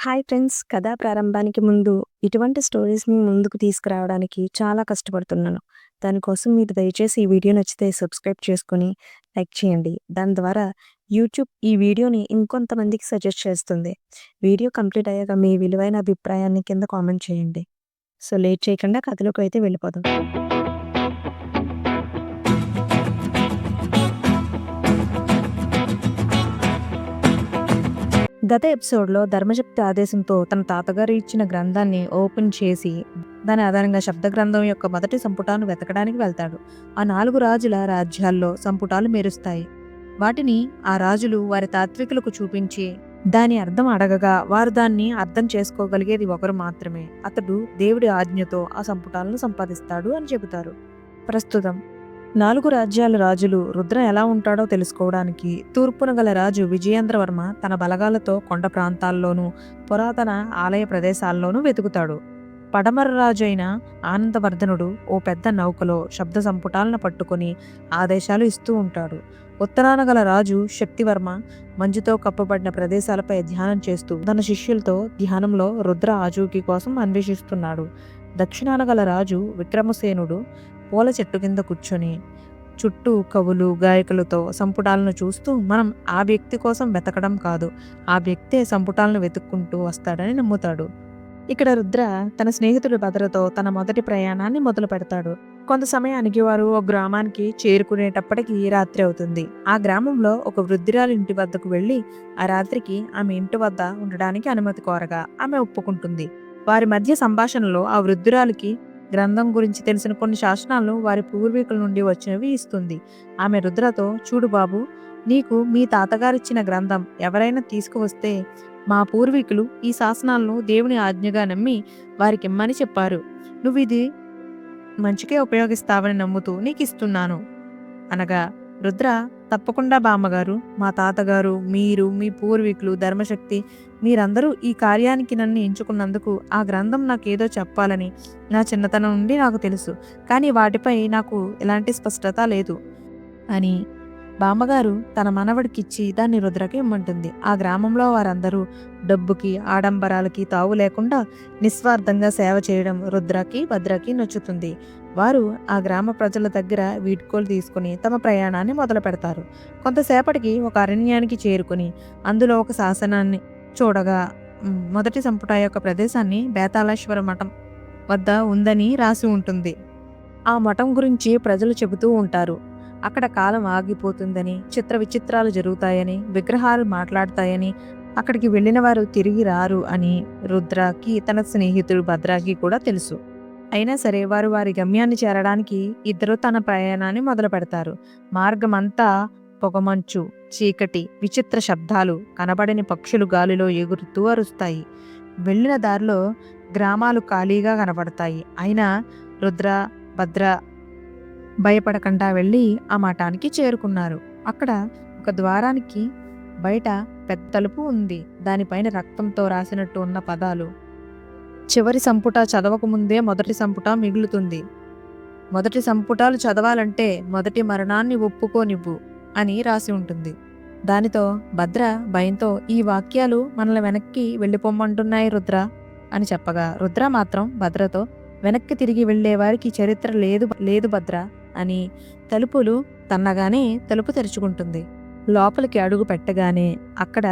Hi friends! కథా ప్రారంభానికి ముందు ఇటువంటి స్టోరీస్‌ని ముందుకు తీసుకురావడానికి చాలా కష్టపడుతున్నాను. దానికోసం మీరు దయచేసి ఈ వీడియో నచ్చితే సబ్స్క్రైబ్ చేసుకొని లైక్ చేయండి. దాని ద్వారా యూట్యూబ్ ఈ వీడియోని ఇంకొంతమందికి సజెస్ట్ చేస్తుంది. వీడియో కంప్లీట్ అయ్యాక మీ విలువైన అభిప్రాయాన్ని కింద కామెంట్ చేయండి. సో లేట్ చేయకుండా కథలోకి అయితే వెళ్ళిపోదాం. గత ఎపిసోడ్‌లో ధర్మశక్తి ఆదేశంతో తన తాతగారు ఇచ్చిన గ్రంథాన్ని ఓపెన్ చేసి, దాని ఆధారంగా శబ్ద గ్రంథం యొక్క మొదటి సంపుటాను వెతకడానికి వెళ్తాడు. ఆ నాలుగు రాజుల రాజ్యాల్లో సంపుటాలు మెరుస్తాయి. వాటిని ఆ రాజులు వారి తాత్వికులకు చూపించి, దాని అర్థం అడగగా వారు దాన్ని అర్థం చేసుకోగలిగేది ఒకరు మాత్రమే. అతడు దేవుడి ఆజ్ఞతో ఆ సంపుటాలను సంపాదిస్తాడు అని చెబుతారు. ప్రస్తుతం నాలుగు రాజ్యాల రాజులు రుద్ర ఎలా ఉంటాడో తెలుసుకోవడానికి తూర్పున గల రాజు విజయేంద్రవర్మ తన బలగాలతో కొండ ప్రాంతాల్లోనూ పురాతన ఆలయ ప్రదేశాల్లోనూ వెతుకుతాడు. పడమర రాజు అయిన ఆనందవర్ధనుడు ఓ పెద్ద నౌకలో శబ్ద సంపుటాలను పట్టుకొని ఆదేశాలు ఇస్తూ ఉంటాడు. ఉత్తరాన గల రాజు శక్తివర్మ మంచుతో కప్పబడిన ప్రదేశాలపై ధ్యానం చేస్తూ తన శిష్యులతో ధ్యానంలో రుద్ర ఆచూకీ కోసం అన్వేషిస్తున్నాడు. దక్షిణాన గల రాజు విక్రమసేనుడు పూల చెట్టు కింద కూర్చొని చుట్టూ కవులు గాయకులతో సంపుటాలను చూస్తూ మనం ఆ వ్యక్తి కోసం వెతకడం కాదు. ఆ వ్యక్తే సంపుటాలను వెతుక్కుంటూ వస్తాడని నమ్ముతాడు. ఇక్కడ రుద్ర తన స్నేహితుడి భద్రతో తన మొదటి ప్రయాణాన్ని మొదలు పెడతాడు. కొంత సమయానికి వారు ఒక గ్రామానికి చేరుకునేటప్పటికి రాత్రి అవుతుంది. ఆ గ్రామంలో ఒక వృద్ధురాలు ఇంటి వద్దకు వెళ్ళి ఆ రాత్రికి ఆమె ఇంటి వద్ద ఉండడానికి అనుమతి కోరగా ఆమె ఒప్పుకుంటుంది. వారి మధ్య సంభాషణలో ఆ వృద్ధురాలికి గ్రంథం గురించి తెలిసిన కొన్ని శాసనాలు వారి పూర్వీకుల నుండి వచ్చినవి ఇస్తుంది. ఆమె రుద్రతో చూడు బాబు నీకు మీ తాతగారిచ్చిన గ్రంథం ఎవరైనా తీసుకువస్తే మా పూర్వీకులు ఈ శాసనాలను దేవుని ఆజ్ఞగా నమ్మి వారికి ఇమ్మని చెప్పారు. నువ్వు ఇది మంచికే ఉపయోగిస్తావని నమ్ముతూ నీకు ఇస్తున్నాను అనగా రుద్ర తప్పకుండా బామ్మగారు మా తాతగారు మీరు మీ పూర్వీకులు ధర్మశక్తి మీరందరూ ఈ కార్యానికి నన్ను ఎంచుకున్నందుకు ఆ గ్రంథం నాకేదో చెప్పాలని నా చిన్నతనం నుండి నాకు తెలుసు కానీ వాటిపై నాకు ఎలాంటి స్పష్టత లేదు అని బామ్మగారు తన మనవడికిచ్చి దాన్ని రుద్రకి ఇమ్మంటుంది. ఆ గ్రామంలో వారందరూ డబ్బుకి ఆడంబరాలకి తావు లేకుండా నిస్వార్థంగా సేవ చేయడం రుద్రకి భద్రకి నచ్చుతుంది. వారు ఆ గ్రామ ప్రజల దగ్గర వీడ్కోలు తీసుకుని తమ ప్రయాణాన్ని మొదలు పెడతారు. కొంతసేపటికి ఒక అరణ్యానికి చేరుకుని అందులో ఒక శాసనాన్ని చూడగా మొదటి సంపుట యొక్క ప్రదేశాన్ని బేతాళేశ్వర మఠం వద్ద ఉందని రాసి ఉంటుంది. ఆ మఠం గురించి ప్రజలు చెబుతూ ఉంటారు. అక్కడ కాలం ఆగిపోతుందని చిత్ర విచిత్రాలు జరుగుతాయని విగ్రహాలు మాట్లాడతాయని అక్కడికి వెళ్ళిన వారు తిరిగి రారు అని రుద్రాకి తన స్నేహితుడు భద్రాకి కూడా తెలుసు. అయినా సరే వారు వారి గమ్యాన్ని చేరడానికి ఇద్దరు తన ప్రయాణాన్ని మొదలు పెడతారు మార్గమంతా పొగమంచు చీకటి విచిత్ర శబ్దాలు కనబడని పక్షులు గాలిలో ఎగురుతూ అరుస్తాయి. వెళ్ళిన దారిలో గ్రామాలు ఖాళీగా కనబడతాయి. అయినా రుద్ర భద్ర భయపడకుండా వెళ్ళి ఆ మఠానికి చేరుకున్నారు. అక్కడ ఒక ద్వారానికి బయట పెద్ద తలుపు ఉంది. దానిపైన రక్తంతో రాసినట్టు ఉన్న పదాలు చివరి సంపుట చదవకముందే మొదటి సంపుట మిగులుతుంది. మొదటి సంపుటాలు చదవాలంటే మొదటి మరణాన్ని ఒప్పుకోనివ్వు అని రాసి ఉంటుంది. దానితో భద్ర భయంతో ఈ వాక్యాలు మనల్ని వెనక్కి వెళ్ళిపోమ్మంటున్నాయి రుద్ర అని చెప్పగా రుద్ర మాత్రం భద్రతో వెనక్కి తిరిగి వెళ్ళే వారికి చరిత్ర లేదు లేదు భద్ర అని తలుపులు తన్నగానే తలుపు తెరుచుకుంటుంది. లోపలికి అడుగు పెట్టగానే అక్కడ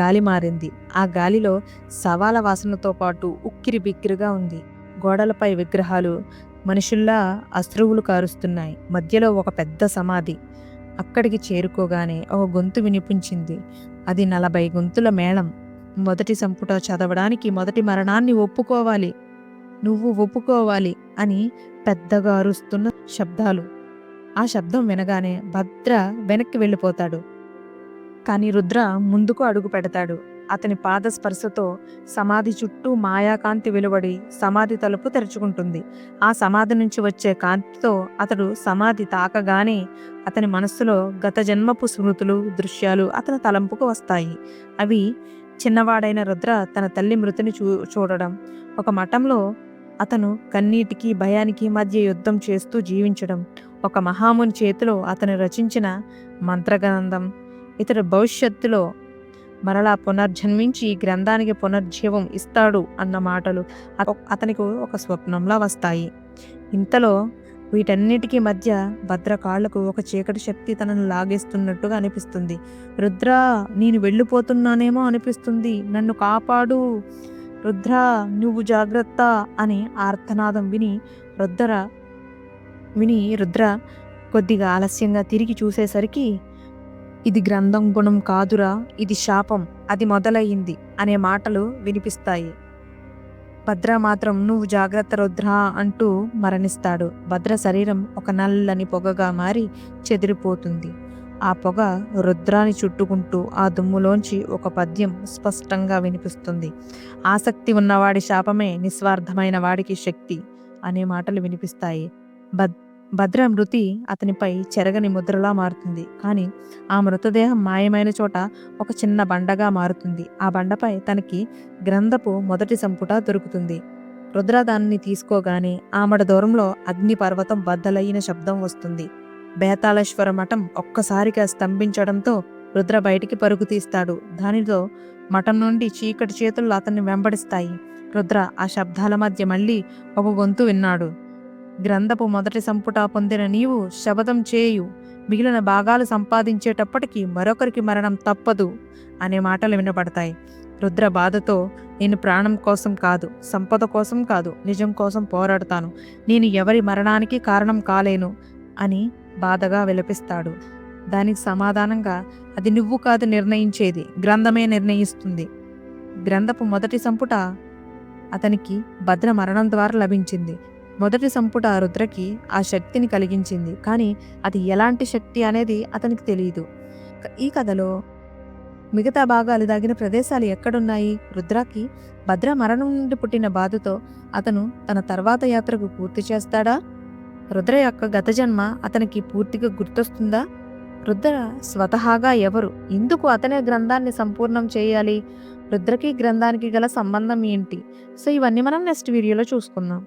గాలి మారింది. ఆ గాలిలో సవాల వాసనతో పాటు ఉక్కిరి బిక్కిరిగా ఉంది. గోడలపై విగ్రహాలు మనుషుల్లా అశ్రువులు కారుస్తున్నాయి. మధ్యలో ఒక పెద్ద సమాధి. అక్కడికి చేరుకోగానే ఒక గొంతు వినిపించింది. అది నలభై గొంతుల మేళం. మొదటి సంపుట చదవడానికి మొదటి మరణాన్ని ఒప్పుకోవాలి. నువ్వు ఒప్పుకోవాలి అని పెద్దగా అరుస్తున్న శబ్దాలు. ఆ శబ్దం వినగానే భద్ర వెనక్కి వెళ్ళిపోతాడు. కానీ రుద్ర ముందుకు అడుగు పెడతాడు. అతని పాద స్పర్శతో సమాధి చుట్టూ మాయాకాంతి వెలువడి సమాధి తలుపు తెరుచుకుంటుంది. ఆ సమాధి నుంచి వచ్చే కాంతితో అతడు సమాధి తాకగానే అతని మనస్సులో గత జన్మపు స్మృతులు దృశ్యాలు అతని తలంపుకు వస్తాయి. అవి చిన్నవాడైన రుద్ర తన తల్లి మృతిని చూ చూడడం. ఒక మఠంలో అతను కన్నీటికి భయానికి మధ్య యుద్ధం చేస్తూ జీవించడం. ఒక మహాముని చేతిలో అతను రచించిన మంత్రగ్రంథం. ఇతడు భవిష్యత్తులో మరలా పునర్జన్మించి ఈ గ్రంథానికి పునర్జీవం ఇస్తాడు అన్న మాటలు అతనికి ఒక స్వప్నంలా వస్తాయి. ఇంతలో వీటన్నిటికీ మధ్య భద్రకాళ్ళకు ఒక చీకటి శక్తి తనను లాగేస్తున్నట్టుగా అనిపిస్తుంది. రుద్ర నేను వెళ్ళిపోతున్నానేమో అనిపిస్తుంది. నన్ను కాపాడు. రుద్ర నువ్వు జాగ్రత్త అని ఆర్తనాదం విని రుద్ర విని రుద్ర కొద్దిగా ఆలస్యంగా తిరిగి చూసేసరికి ఇది గ్రంథం గుణం కాదురా ఇది శాపం అది మొదలయ్యింది అనే మాటలు వినిపిస్తాయి. భద్ర మాత్రం నువ్వు జాగ్రత్త రుద్ర అంటూ మరణిస్తాడు. భద్ర శరీరం ఒక నల్లని పొగగా మారి చెదిరిపోతుంది. ఆ పొగ రుద్రాన్ని చుట్టుకుంటూ ఆ దుమ్ములోంచి ఒక పద్యం స్పష్టంగా వినిపిస్తుంది. ఆసక్తి ఉన్నవాడి శాపమే నిస్వార్థమైన వాడికి శక్తి అనే మాటలు వినిపిస్తాయి. భద్ భద్ర మృతి అతనిపై చెరగని ముద్రలా మారుతుంది. కానీ ఆ మృతదేహం మాయమైన చోట ఒక చిన్న బండగా మారుతుంది. ఆ బండపై తనకి గ్రంథపు మొదటి సంపుట దొరుకుతుంది. రుద్ర దాన్ని తీసుకోగానే ఆమడ దూరంలో అగ్నిపర్వతం బద్దలైన శబ్దం వస్తుంది. బేతాళేశ్వర మఠం ఒక్కసారిగా స్తంభించడంతో రుద్ర బయటికి పరుగు తీస్తాడు. దానితో మఠం నుండి చీకటి చేతులు అతన్ని వెంబడిస్తాయి. రుద్ర ఆ శబ్దాల మధ్య మళ్ళీ ఒక గొంతు విన్నాడు. గ్రంథపు మొదటి సంపుట పొందిన నీవు శబదం చేయు. మిగిలిన భాగాలు సంపాదించేటప్పటికి మరొకరికి మరణం తప్పదు అనే మాటలు వినపడతాయి రుద్ర బాధతో నేను ప్రాణం కోసం కాదు సంపద కోసం కాదు నిజం కోసం పోరాడతాను. నేను ఎవరి మరణానికి కారణం కాలేను అని బాధగా విలపిస్తాడు. దానికి సమాధానంగా అది నువ్వు కాదు నిర్ణయించేది గ్రంథమే నిర్ణయిస్తుంది. గ్రంథపు మొదటి సంపుట అతనికి భద్ర మరణం ద్వారా లభించింది. మొదటి సంపుట రుద్రకి ఆ శక్తిని కలిగించింది. కానీ అది ఎలాంటి శక్తి అనేది అతనికి తెలియదు ఈ కథలో మిగతా భాగాలు దాగిన ప్రదేశాలు ఎక్కడున్నాయి? రుద్రకి భద్ర మరణం నుండి పుట్టిన బాధతో అతను తన తర్వాత యాత్రకు పూర్తి చేస్తాడా? రుద్ర యొక్క గత జన్మ అతనికి పూర్తిగా గుర్తొస్తుందా? రుద్ర స్వతహాగా ఎవరు? ఎందుకు అతనే గ్రంథాన్ని సంపూర్ణం చేయాలి? రుద్రకి గ్రంథానికి గల సంబంధం ఏంటి? సో ఇవన్నీ మనం నెక్స్ట్ వీడియోలో చూసుకుందాం.